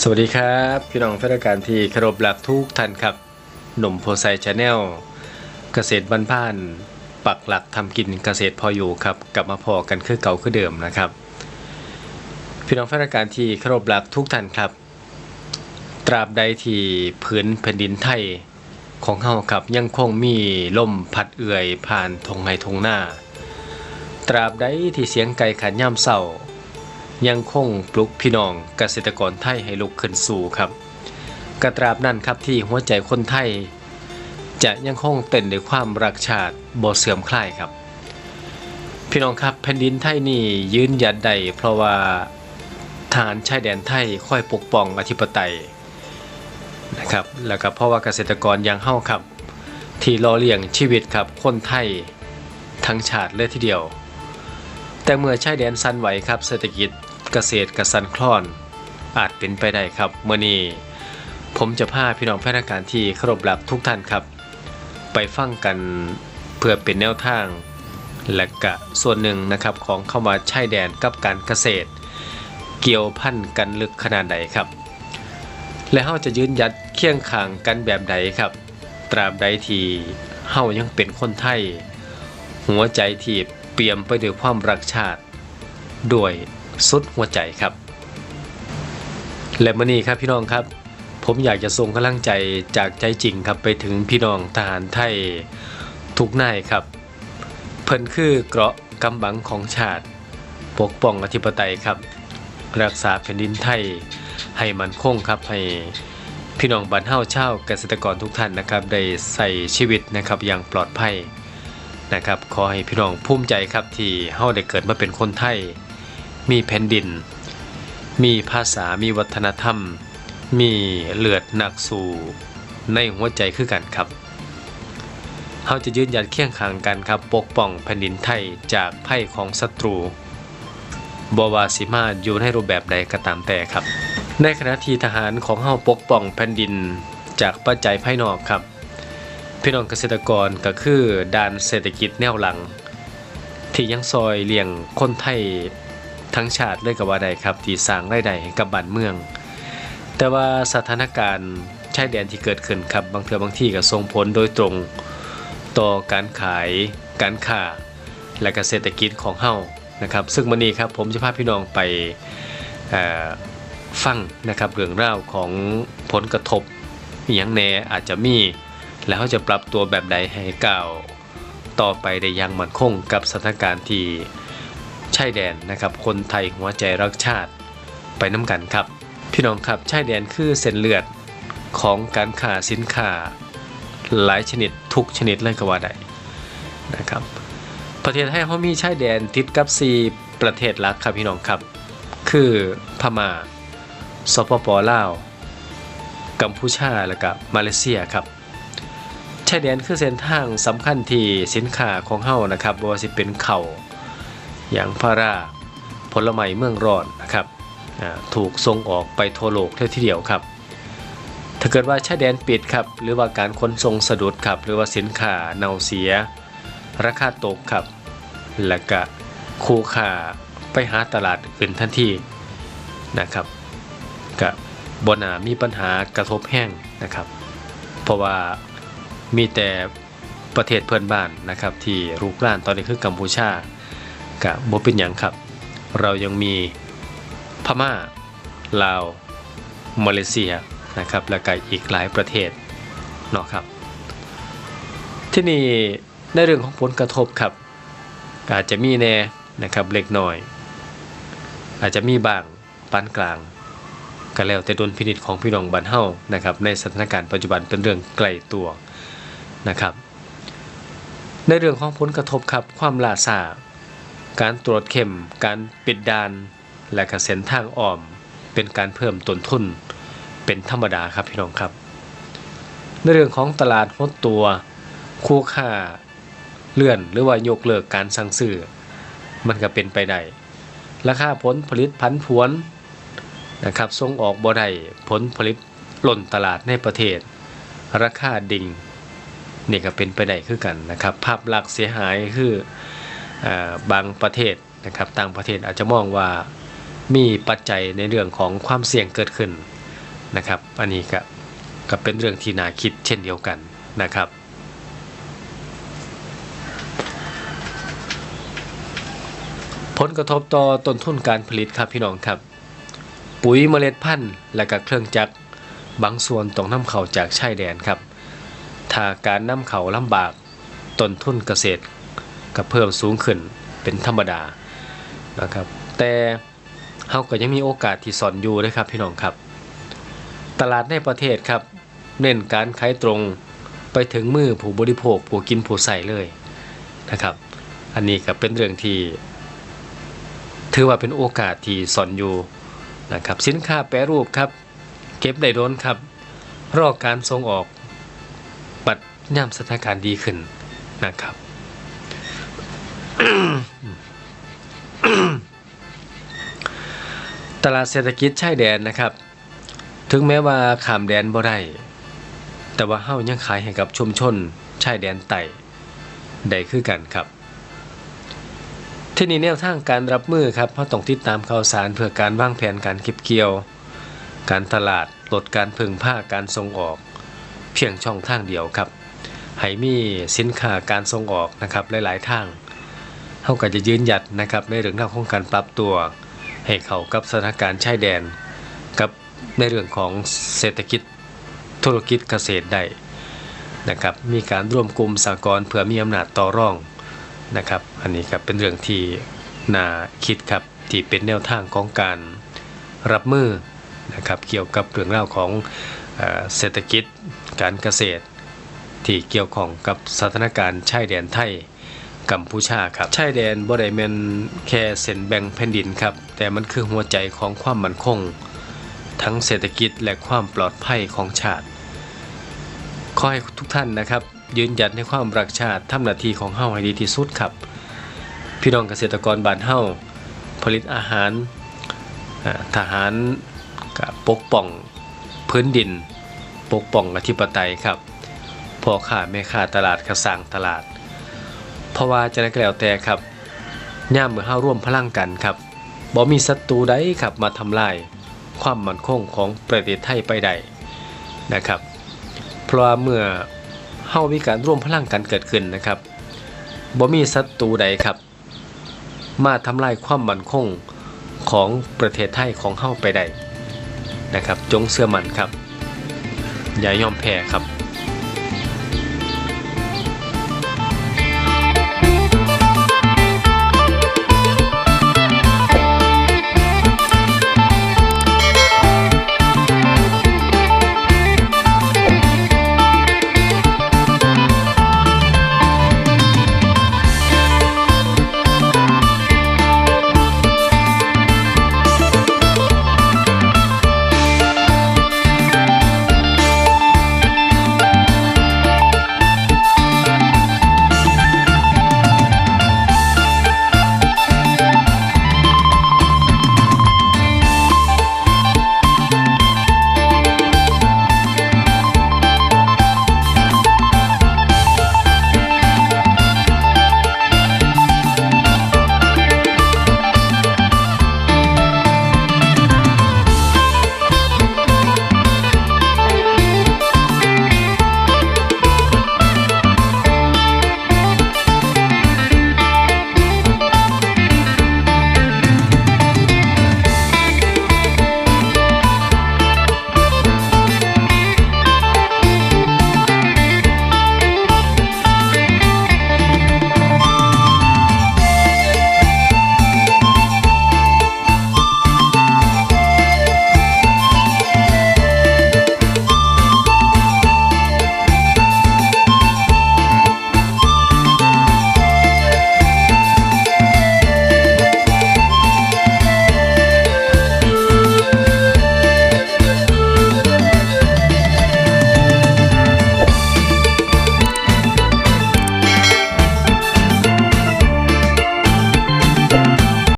สวัสดีครับ พี่น้องแฟนรายการที่คารพหลักทุกท่านครับ หนุ่มโพไซชาแนลเกษตรบ้านบ้าน ปักหลักทำกินเกษตรพออยู่ครับ กลับมาพอกันคือเก่าคือเดิมนะครับ พี่น้องแฟนรายการที่คารพหลักทุกท่านครับ ตราบใดที่พื้นแผ่นดินไทยของเฮาครับยังคงมีลมพัดเอื่อยผ่านทงไฮทงหน้า ตราบใดที่เสียงไก่ขันย่ำเศร้า ยังคงปลุกพี่น้องเกษตรกรไทยให้ลุกขึ้นสู่ครับ กระตราบนั่นครับที่หัวใจคนไทย จะยังคงเต้นด้วยความรักชาติบ่เสื่อมคลายครับ พี่น้องครับแผ่นดินไทยนี่ยืนหยัดใดเพราะว่าทหารชายแดนไทยคอยปกป้องอธิปไตยนะครับแล้วก็เพราะว่าเกษตรกรยังเฮาครับ ที่รอเลี้ยงชีวิตครับคนไทยทั้งชาติเลยทีเดียว แต่เมื่อชายแดนสั่นไหวครับเศรษฐกิจเกษตรกสั่นคลอน อาจเป็นไปได้ครับเมื่อนี้ผมจะพาพี่น้องแพทย์การที่เคารพรักทุกท่านครับ ไปฟังกันเพื่อเป็นแนวทาง และกะส่วนหนึ่งนะครับของเข้ามาชายแดนกับการเกษตร เกี่ยวพันกันลึกขนาดใดครับ และเฮาจะยืนยัดเคียงข้างกันแบบใดครับ ตราบใดที่เฮายังเป็นคนไทย หัวใจที่ เปี่ยมไปด้วยความรักชาติ ด้วยสุดหัวใจครับ และมื่อนี้ครับพี่น้องครับ ผมอยากจะส่งกำลังใจจากใจจริงครับไปถึงพี่น้องทหารไทยทุกนายครับ เพิ่นคือเกราะกำบังของชาติ ปกป้องอธิปไตยครับ รักษาแผ่นดินไทยให้มันคงครับให้พี่น้องบ้านเฮาเช่าเกษตรกรทุกท่านนะครับ ได้ใส่ชีวิตนะครับอย่างปลอดภัย นะครับขอให้พี่น้องภูมิใจครับที่เฮาได้เกิดมาเป็นคนไทย มีแผ่นดิน มีภาษามีวัฒนธรรม มีเลือดนักสู่ในหัวใจคือกันครับเฮาจะยืนหยัดเคียงข้างกันครับ ปกป้องแผ่นดินไทยจากภัยของศัตรูบวาสิมาอยู่ในรูปแบบใดก็ตามแต่ครับ ในขณะที่ทหารของเฮาปกป้องแผ่นดินจากปัจจัยภายนอกครับ พี่น้องเกษตรกรก็คือด้านเศรษฐกิจแนวหลัง ที่ยังซอยเลี้ยงคนไทยทั้งชาติเลยกับว่าใดครับที่สร้างรายได้ให้กับบ้านเมือง แต่ว่าสถานการณ์ชายแดนที่เกิดขึ้นครับบางเทื่อบางที่ก็ส่งผลโดยตรงต่อการขาย การค้าและเกษตรกิจของเฮานะครับ ซึ่งวันนี้ครับผมจะพาพี่น้องไปฟังนะครับเรื่องราวของผลกระทบอย่างแหน่อาจจะมี แล้วเขาจะปรับตัวแบบใดให้ก้าวต่อไปได้อย่างมั่นคงกับสถานการณ์ที่ชายแดนนะครับ คนไทยหัวใจรักชาติไปน้ำกันครับ พี่น้องครับชายแดนคือเส้นเลือดของการค้าสินค้าหลายชนิดทุกชนิดเลยก็ว่าได้นะครับ ประเทศไทยเขามีชายแดนติดกับ4ประเทศหลักครับพี่น้องครับ คือพม่าสปปลาวกัมพูชาและก็มาเลเซียครับายแดนคือเส้นทางสำคัญที่สินค้าของเฮานะครับบ่ว่าสิเป็นเข่าอย่างพาราผลไม้เมืองร้อนนะครับถูกส่งออกไปทั่วโลกเท่าทีเดียวครับ ถ้าเกิดว่าชายแดนปิดครับ หรือว่าการขนส่งสะดุดครับ หรือว่าสินค้าเน่าเสีย ราคาตกครับ และก็คู่ค่าไปหาตลาดอื่นทันทีนะครับกับบนามีปัญหากระทบแห้งนะครับ เพราะว่า มีแต่ประเทศเพื่อนบ้านนะครับ ที่รุกรานตอนนี้คือกัมพูชากับบ่เป็นอย่างครับ เรายังมีพม่าลาวมาเลเซียนะครับและก็อีกหลายประเทศเนาะครับ ที่นี่ในเรื่องของผลกระทบครับ อาจจะมีแน่นะครับเล็กน้อย อาจจะมีบางปานกลางก็แล้วแต่ดุลพินิจของพี่น้องบ้านเฮานะครับในสถานการณ์ปัจจุบันเป็นเรื่องไกลตัว นะครับ ในเรื่องของผลกระทบครับความล่าช้าการตรวจเข้มการปิดด่าน และกระเส้นทางอ้อม เป็นการเพิ่มต้นทุน เป็นธรรมดาครับพี่น้องครับ ในเรื่องของตลาดหดตัว คู่ค่าเลื่อนหรือว่ายกเลิกการสั่งซื้อมันก็เป็นไปได้ราคาผลผลิตพันผวนนะครับส่งออกบ่ได้ผลผลิตหล่นตลาดในประเทศ ราคาดิ่ง นี่ก็เป็นไปได้คือกันนะครับ ภาพลักษณ์เสียหายคืออบางประเทศนะครับต่างประเทศอาจจะมองว่ามีปัจจัยในเรื่องของความเสี่ยงเกิดขึ้นนะครับ อันนี้ก็ก็เป็นเรื่องที่น่าคิดเช่นเดียวกันนะครับ ผลกระทบต่อต้นทุนการผลิตครับพี่น้องครับ ปุ๋ยเมล็ดพันธุ์และก็เครื่องจักรบางส่วนต้องนำเข้าจากชายแดนครับ ถ้าการนำเขาลำบากต้นทุนเกษตรก็เพิ่มสูงขึ้นเป็นธรรมดานะครับ แต่เฮาก็ยังมีโอกาสที่สอนอยู่นะครับพี่น้องครับ ตลาดในประเทศครับ เน้นการขายตรงไปถึงมือผู้บริโภคผู้กินผู้ใส่เลยนะครับ อันนี้ก็เป็นเรื่องที่ ถือว่าเป็นโอกาสที่สอนอยู่นะครับ สินค้าแปรรูปครับ เก็บได้โดนครับรอการส่งออก ย่ำสถานการณ์ดีขึ้นนะครับ ตลาดเศรษฐกิจชายแดนนะครับ ถึงแม้ว่าขามแดนบ่ได้แต่ว่าเฮายังขายให้กับชุมชนชายแดนไต่ได้คือกันครับที่นี่แนวทางการรับมือครับเพราะต้องติดตามข่าวสารเพื่อการวางแผนการเก็บเกี่ยว การตลาดลดการพึ่งผ้าการส่งออก เพียงช่องทางเดียวครับ ให้มีสินค้าการส่งออกนะครับหลายๆทางเขาก็จะยืนหยัดนะครับในเรื่องของการปรับตัว ให้เข้ากับสถานการณ์ชายแดน กับในเรื่องของเศรษฐกิจธุรกิจเกษตรได้นะครับมีการร่วมกลุ่มสากลเพื่อมีอำนาจต่อรองนะครับอันนี้ครับเป็นเรื่องที่น่าคิดครับที่เป็นแนวทางของการรับมือนะครับเกี่ยวกับเรื่องราวของเอเศรษฐกิจการเกษตร ที่เกี่ยวข้องกับสถานการณ์ชายแดนไทยกัมพูชาครับชายแดนบ่ได้แม่นแค่เส้นแบ่งแผ่นดินครับ แต่มันคือหัวใจของความมั่นคง ทั้งเศรษฐกิจและความปลอดภัยของชาติ ขอให้ทุกท่านนะครับ ยืนหยัดในความรักชาติทำหน้าที่ของเฮาให้ดีที่สุดครับ พี่น้องเกษตรกรบ้านเฮาผลิตอาหารทหารก็ปกป้องพื้นดิน ปกป้องอธิปไตยครับ พ่อค้าแม่ค้าตลาดก็สร้างตลาด เพราะว่าจะได้ก็แล้วแต่ครับย่ามเมื่อเฮาร่วมพลังกันครับบ่มีศัตรูใดครับมาทำลายความมั่นคงของประเทศไทยไปได้นะครับ เพราะว่าเมื่อเฮามีการร่วมพลังกันเกิดขึ้นนะครับบ่มีศัตรูใดครับ มาทำลายความมั่นคงของประเทศไทยของเฮาไปได้นะครับ จงเชื่อมันครับ อย่ายอมแพ้ครับ